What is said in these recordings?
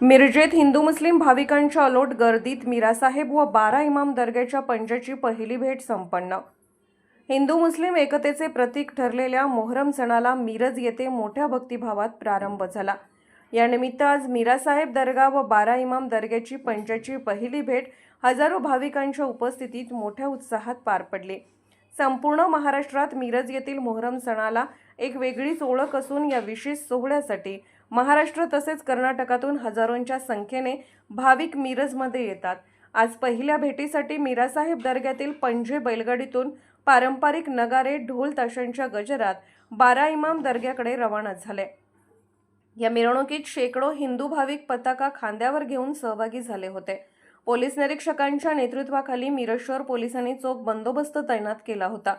मिरजेत हिंदू मुस्लिम भाविकांच्या अलोट गर्दीत मीरासाहेब व बारा इमाम दर्ग्याच्या पंजाची पहिली भेट संपन्न. हिंदू मुस्लिम एकतेचे प्रतीक ठरलेल्या मोहरम सणाला मिरज येथे मोठ्या भक्तिभावात प्रारंभ झाला. यानिमित्त आज मीरासाहेब दर्गा व बारा इमाम दर्ग्याची पंजाची पहिली भेट हजारो भाविकांच्या उपस्थितीत मोठ्या उत्साहात पार पडली. संपूर्ण महाराष्ट्रात मिरज येथील मोहरम सणाला एक वेगळीच ओळख असून या विशेष सोहळ्यासाठी महाराष्ट्र तसेच कर्नाटकातून हजारोंच्या संख्येने भाविक मिरजमध्ये येतात. आज पहिल्या भेटीसाठी मीरासाहेब दर्ग्यातील पंजे बैलगाडीतून पारंपरिक नगारे ढोल ताशांच्या गजरात बारा इमाम दर्ग्याकडे रवाना झाले. या मिरवणुकीत शेकडो हिंदू भाविक पताका खांद्यावर घेऊन सहभागी झाले होते. पोलीस निरीक्षकांच्या नेतृत्वाखाली मिरज पोलिसांनी चोख बंदोबस्त तैनात केला होता.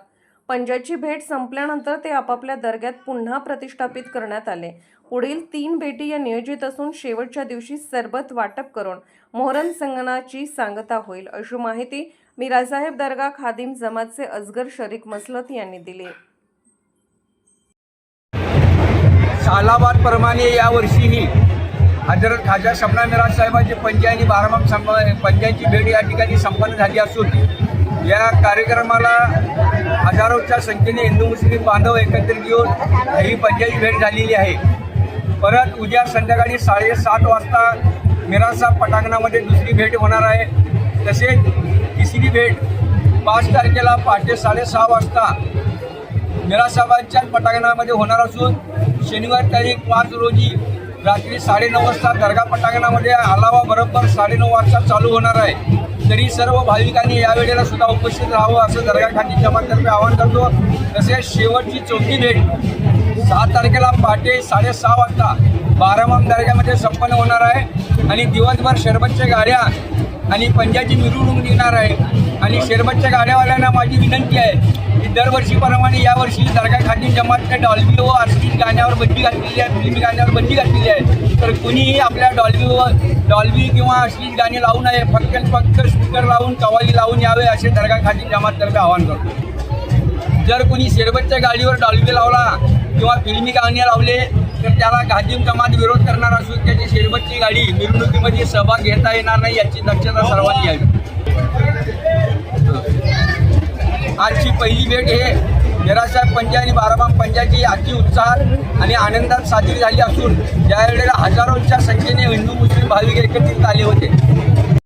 पंजाची भेट संपल्यानंतर ते आपापल्या दर्ग्यात पुन्हा प्रतिष्ठापित करण्यात आले. पुढील तीन भेटी या नियोजित असून शेवटच्या दिवशी सरबत वाटप करून मोहरम संगनाची सांगता होईल. अशी माहिती मिरासाहेब दर्गा खादिम जमातचे अजगर शरीक मसलत यांनी दिली. सालाबाद प्रमाणे यावर्षीही हजरत खाजा शबना मिराज साहेबांची पंजे आणि बारामाम संप पंजांची भेट या ठिकाणी संपन्न झाली असून या कार्यक्रमाला हजारोच्या संख्येने हिंदू मुस्लिम बांधव एकत्रित येऊन ही पंजाची भेट झालेली आहे. परत उद्या संध्याकाळी साडेसात वाजता मिरासा पटांगणामध्ये दुसरी भेट होणार आहे. तसेच तिसरी भेट पाच तारखेला पहाटे साडेसहा वाजता मिरासाहेबांच्या पटांगणामध्ये होणार असून शनिवार तारीख पाच रोजी रात्री साडेनऊ वाजता दर्गा पटांगणामध्ये आलावा बरोबर साडेनऊ वाजता चालू होणार आहे. तरी सर्व भाविकांनी या वेळेला सुद्धा उपस्थित राहावं असं दर्गा खाती जमातर्फे आवाहन करतो. तसेच शेवटची चौथी भेट सहा तारखेला पहाटे साडेसहा वाजता बारामाम दर्ग्यामध्ये संपन्न होणार आहे आणि दिवसभर शरबतच्या गाड्या आणि पंजाची मिरवणूक निघणार आहे. आणि शरबतच्या गाड्यावाल्यांना माझी विनंती आहे की दरवर्षीप्रमाणे यावर्षी दर्गा खाती जमातने डॉल्बी व अश्लील गाण्यावर बंदी घातलेली आहे फिल्मी गाण्यावर बंदी घातलेली आहे. तर कुणीही आपल्या डॉल्बी व डॉल्बी किंवा अश्लील गाणी लावू नये. फक्त फक्त स्पीकर लावून कवाली लावून यावे असे दर्गा खाती जमाततर्फे आवाहन करतो. जर कोणी शेरबतच्या गाडीवर डॉल्बी लावला किंवा फिल्मी गाणे लावले तर त्याला घातीम जमात विरोध करणार असून त्याची शेरबतची गाडी मिरवणुकीमध्ये सहभाग घेता येणार नाही याची दक्षता सर्वांनी घ्यावी. आजची पहिली भेट हे निराशाह पंजा आणि बाराबाम पंजाची आजची उत्साहात आणि आनंदात साजरी झाली असून त्यावेळेला हजारोंच्या संख्येने हिंदू मुस्लिम भाविक एकत्रित आले होते.